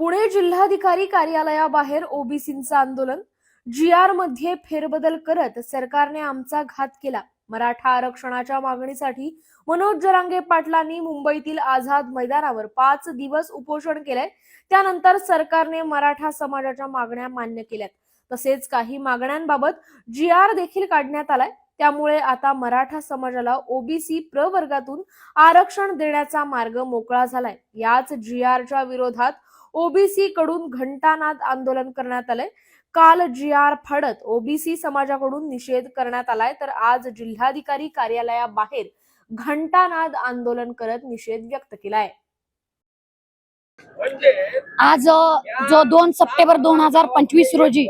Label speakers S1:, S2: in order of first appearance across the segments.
S1: पुणे जिल्हाधिकारी कार्यालयाबाहेर ओबीसींचं आंदोलन. जी आरमध्ये फेरबदल करत सरकारने आमचा घात केला. मराठा आरक्षणाच्या मागणीसाठी मनोज जरांगे पाटलांनी मुंबईतील आझाद मैदानावर पाच दिवस उपोषण केलंय. त्यानंतर सरकारने मराठा समाजाच्या मागण्या मान्य केल्यात. तसेच काही मागण्यांबाबत जी आर देखील काढण्यात आलाय. त्यामुळे आता मराठा समाजाला ओबीसी प्रवर्गातून आरक्षण देण्याचा मार्ग मोकळा झालाय. याच जी आरच्या विरोधात ओबीसी कडून घंटानाद आंदोलन करण्यात आलंय. काल जी आर फाडत ओबीसी समाजाकडून निषेध करण्यात आलाय. तर आज जिल्हाधिकारी कार्यालयाबाहेर घंटानाद आंदोलन करत निषेध व्यक्त केलाय.
S2: आज अ, जो दोन सप्टेंबर दोन हजार पंचवीस रोजी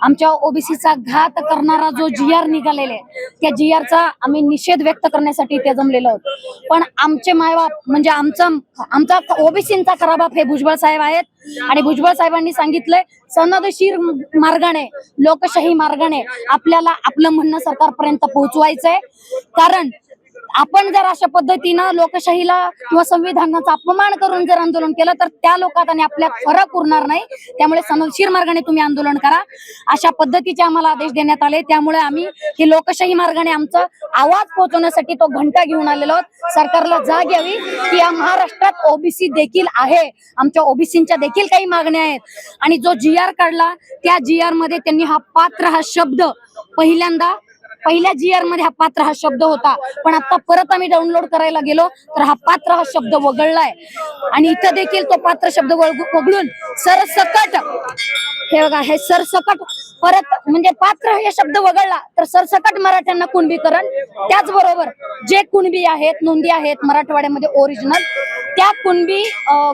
S2: आमच्या ओबीसीचा घात करणारा जो जी आर निघालेला आहे त्या जी आरचा आम्ही निषेध व्यक्त करण्यासाठी इथे जमलेलो आहोत. पण आमचे मायबाप म्हणजे आमचा आमचा ओबीसीचा खराबाप हे भुजबळ साहेब आहेत. आणि भुजबळ साहेबांनी सांगितलंय सनदशीर मार्गाने लोकशाही मार्गाने आपल्याला आपलं म्हणणं सरकारपर्यंत पोहोचवायचंय. कारण आपण जर अशा पद्धतीनं लोकशाहीला किंवा संविधानाचा अपमान करून जर आंदोलन केलं तर त्या लोकात आणि आपल्यात फरक उरणार नाही. त्यामुळे सनशीर मार्गाने तुम्ही आंदोलन करा. अशा पद्धतीचे आम्हाला आदेश देण्यात आले. त्यामुळे आम्ही ही लोकशाही मार्गाने आमचा आवाज पोहोचवण्यासाठी तो घंटा घेऊन आलेलो आहोत. सरकारला जाग यावी की या महाराष्ट्रात ओबीसी देखील आहे. आमच्या ओबीसीच्या देखील काही मागण्या आहेत. आणि जो जी आर काढला त्या जी आरमध्ये त्यांनी हा पात्र हा शब्द पहिल्यांदा पहिल्या जी आरमध्ये हा पात्र हा शब्द होता. पण आता परत आम्ही डाउनलोड करायला गेलो तर हा पात्र हा शब्द वगळलाय. आणि इथं देखील तो पात्र शब्द वगळून सरसकट हे बघा हे सरसकट परत म्हणजे पात्र हे शब्द वगळला तर सरसकट मराठ्यांना कुणबीकरण त्याचबरोबर जे कुणबी आहेत नोंदी आहेत मराठवाड्यामध्ये ओरिजिनल त्या कुणबी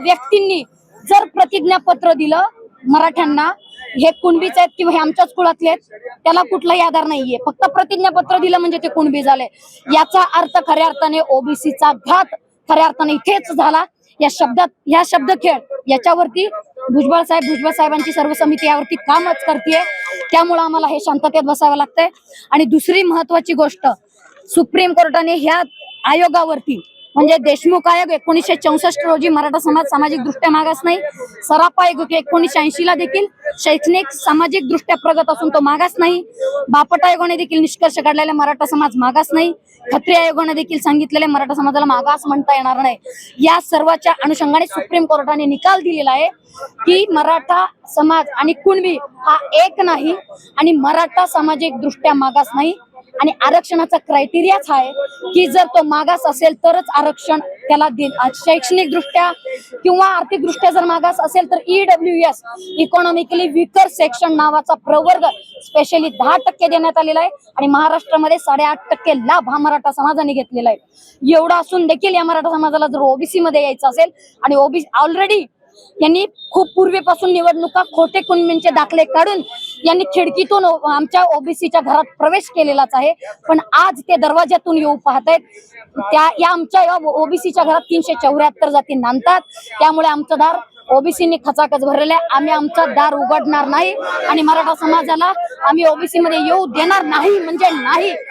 S2: व्यक्तींनी जर प्रतिज्ञापत्र दिलं मराठ्यांना हे कुणबीच आहेत किंवा हे आमच्याच कुळातले आहेत त्याला कुठलाही आधार नाहीये. फक्त प्रतिज्ञापत्र दिलं म्हणजे ते कुणबी झाले. याचा अर्थ खऱ्या अर्थाने ओबीसीचा घात खऱ्या अर्थाने इथेच झाला. या शब्दात या शब्दखेळ याच्यावरती भुजबळ साहेब भुजबळ साहेबांची सर्व समिती यावरती कामच करते त्यामुळे आम्हाला हे शांततेत बसावं लागतंय. आणि दुसरी महत्वाची गोष्ट सुप्रीम कोर्टाने ह्या आयोगावरती म्हणजे देशमुख आयोग एकोणीसशे चौसष्ट रोजी मराठा समाज सामाजिक दृष्ट्या मागास नाही. सराप आयोग एकोणीसशे ऐंशी ला देखील शैक्षणिक सामाजिक दृष्ट्या प्रगत असून तो मागास नाही. बापट आयोगाने देखील निष्कर्ष काढलेला मराठा समाज मागास नाही. खत्री आयोगाने देखील सांगितलेले मराठा समाजाला मागास म्हणता येणार नाही. या सर्वाच्या अनुषंगाने सुप्रीम कोर्टाने निकाल दिलेला आहे की मराठा समाज आणि कुणबी हा एक नाही आणि मराठा सामाजिक दृष्ट्या मागास नाही. आणि आरक्षणाचा क्रायटेरियाच आहे की जर तो मागास असेल तरच आरक्षण त्याला दे शैक्षणिक दृष्ट्या किंवा आर्थिक दृष्ट्या जर मागास असेल तर EW S economically weaker section नावाचा प्रवर्ग स्पेशली दहा टक्के देण्यात आलेला आहे. आणि महाराष्ट्रामध्ये साडेआठ टक्के लाभ हा मराठा समाजाने घेतलेला आहे. एवढा असून देखील या मराठा समाजाला जर ओबीसी मध्ये यायचं असेल आणि ओबीसी ऑलरेडी यांनी खूप पूर्वीपासून निवडणुका खोटे कुणबींचे दाखले काढून यांनी खिडकीतून आमच्या ओबीसीच्या घरात प्रवेश केलेलाच आहे. पण आज ते दरवाज्यातून येऊ पाहत आहेत त्या या आमच्या या ओबीसीच्या घरात तीनशे चौऱ्याहत्तर जाती नांदतात. त्यामुळे आमचं दार ओबीसीनी खचाखच भरलेला आहे. आम्ही आमचा दार उघडणार नाही आणि मराठा समाजाला आम्ही ओबीसी मध्ये येऊ देणार नाही म्हणजे नाही.